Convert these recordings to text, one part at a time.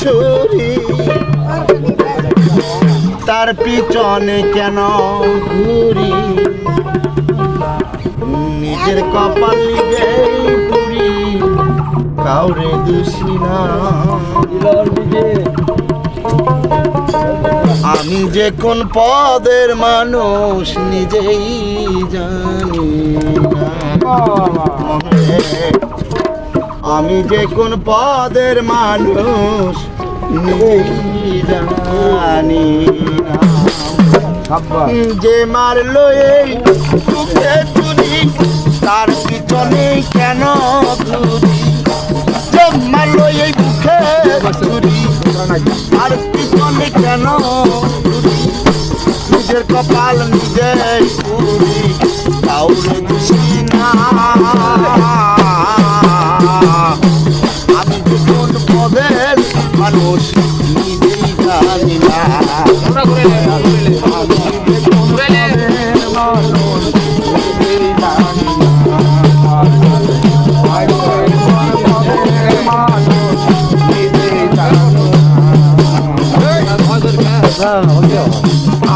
ছুরি তার পিছনে কেন ঘুরি? নিজের কপাল পুরি কাউরে দোষী না। আমি যে কোন পদের মানুষ নিজেই জানি না। আমি যে কোন পদের মানুষ জানি যে মারলো এই চুরি তার পিছনে কেন ঘুরি? যে মারলো এই বুকে চুরি আর পিছনে কেন ঘুরি? নিজের কপাল নিজে পুরি। মানুষ নিজেই জানি না।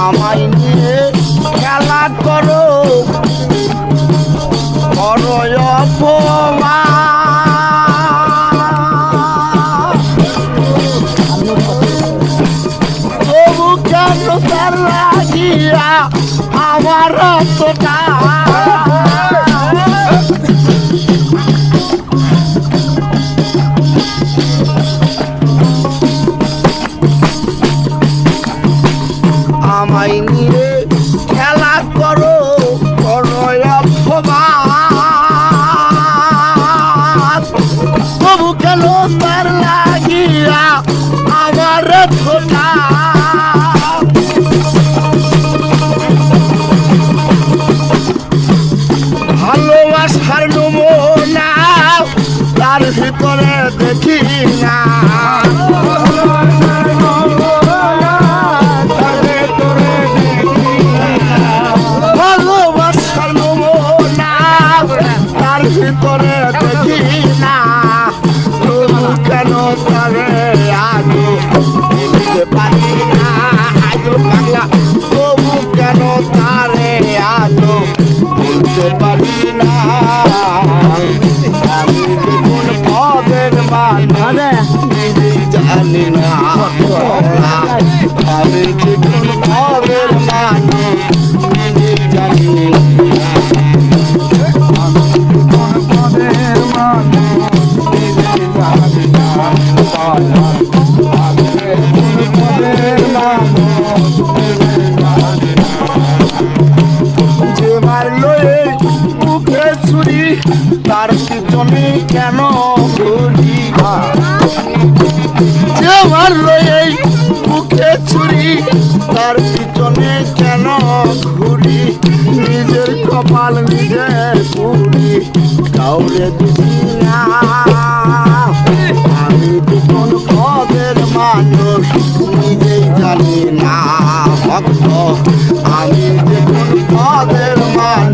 আমায় নিয়ে খেলা করো করো অপমান আমার রক্তটা আমায় নিয়ে খেলা করো তবু কেন তার লাগিয়া আমার ছোটা কেন তারে আজও যে মারলো মুখে তার পিছনে কেন ঘুরি যে মারলো এই মুখে তার পিছনে কেন ঘুরি? নিজের কপাল নিজে পুরি, কাউরে দিছি না আমি তো কোন পদের মানুষ নিজেই জানি না ভক্ত। আমি যে কোন পদের মানুষ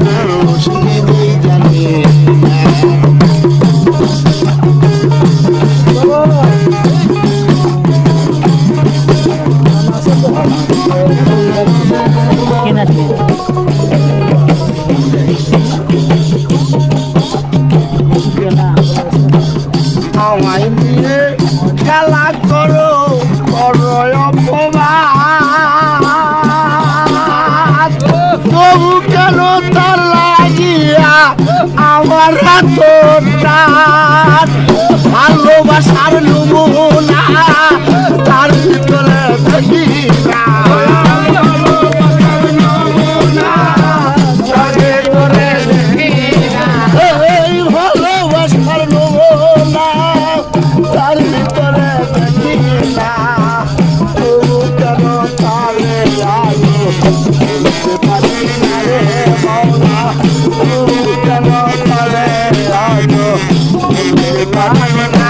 তবু কেন তার লাগিয়া আমার হাত ভালোবাসার নমুনা পারি না